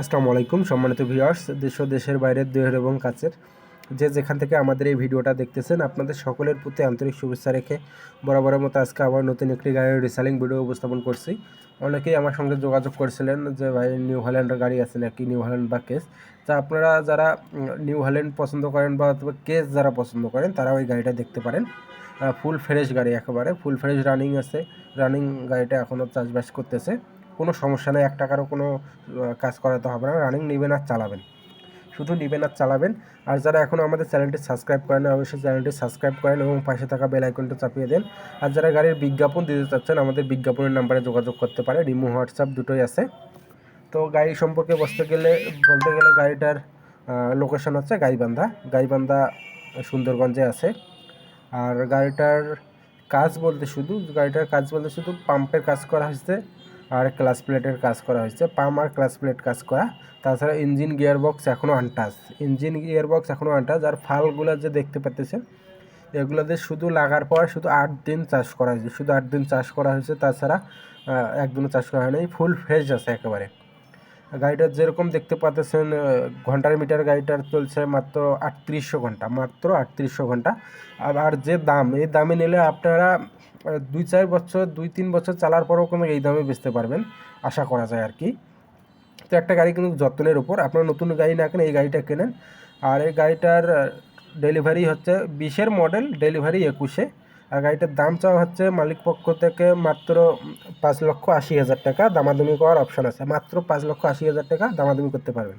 আসসালামু আলাইকুম সম্মানিত ভিউয়ার্স, দেশ দেশের বাইরের দেহের এবং কাছের। যে যেখান থেকে আমাদের এই ভিডিওটা দেখতেছেন, আপনাদের সকলের প্রতি আন্তরিক শুভেচ্ছা রেখে বরাবরের মতো আজকে আবার নতুন একটি গাড়ির রিসেলিং ভিডিও উপস্থাপন করছি। অনেকেই আমার সঙ্গে যোগাযোগ করেছিলেন যে, ভাই নিউ হল্যান্ডের গাড়ি আছে নাকি? নিউ হল্যান্ড বা কেস তা আপনারা যারা নিউ হল্যান্ড পছন্দ করেন বা অথবা কেস যারা পছন্দ করেন তারা ওই গাড়িটা দেখতে পারেন। ফুল ফ্রেশ গাড়ি একেবারে ফুল ফ্রেশ রানিং আছে। রানিং গাড়িটা এখনও চাষবাস করতেছে। সমস্যা নেই, এক টাকারও কোনো কাজ করাতে হবে না রানিং নেবেন আর চালাবেন। শুধু নেবেন আর চালাবেন। আর যারা এখনও আমাদের চ্যানেলটি সাবস্ক্রাইব করেন অবশ্যই চ্যানেলটি সাবস্ক্রাইব করেন এবং পাশে থাকা বেল আইকনটা চাপিয়ে দেন। আর যারা গাড়ির বিজ্ঞাপন দিতে চাচ্ছেন, আমাদের বিজ্ঞাপনের নাম্বারে যোগাযোগ করতে পারে, রিমো, হোয়াটসঅ্যাপ দুটোই আছে। তো গাড়ি সম্পর্কে বসতে গেলে, বলতে গেলে গাড়িটার লোকেশন হচ্ছে গাইবান্ধা। গাইবান্ধা, সুন্দরগঞ্জে আছে। আর গাড়িটার কাজ বলতে শুধু, গাড়িটার কাজ বলতে শুধু পাম্পের কাজ করা হয়েছে। আর ক্লাস প্লেটের কাজ করা হয়েছে। পাম আর ক্লাস প্লেট কাজ করা। তাছাড়া ইঞ্জিন গিয়ার বক্স এখনও আনটাস ইঞ্জিন গিয়ার বক্স এখনও আনটাস আর ফালগুলো যে দেখতে পাচ্ছেন এগুলোতে শুধু লাগার পর শুধু আট দিন চাষ করা হয়েছে। শুধু আট দিন চাষ করা হয়েছে। তাছাড়া একদিনও চাষ করা হয়নি। ফুল ফ্রেশ আছে একেবারে। গাড়িটার যেরকম দেখতে পাচ্ছেন ঘণ্টার মিটার গাড়িটার চলছে মাত্র আটত্রিশশো ঘণ্টা, মাত্র আটত্রিশশো ঘণ্টা। আর আর যে দাম, এই দামে নিলে আপনারা দুই চার বছর, দুই তিন বছর চালার পরেও কোনো এই দামে বেচতে পারবেন, আশা করা যায় আর কি। তো একটা গাড়ি কিন্তু যত্নের উপর, আপনারা নতুন গাড়ি না কেন এই গাড়িটা কেনেন। আর এই গাড়িটার ডেলিভারি হচ্ছে বিশের মডেল, ডেলিভারি একুশে। আর গাড়িটার দাম চাওয়া হচ্ছে মালিক পক্ষ থেকে মাত্র পাঁচ লক্ষ আশি হাজার টাকা। দামাদামি করার অপশন আছে। মাত্র পাঁচ লক্ষ আশি হাজার টাকা দামাদামি করতে পারবেন।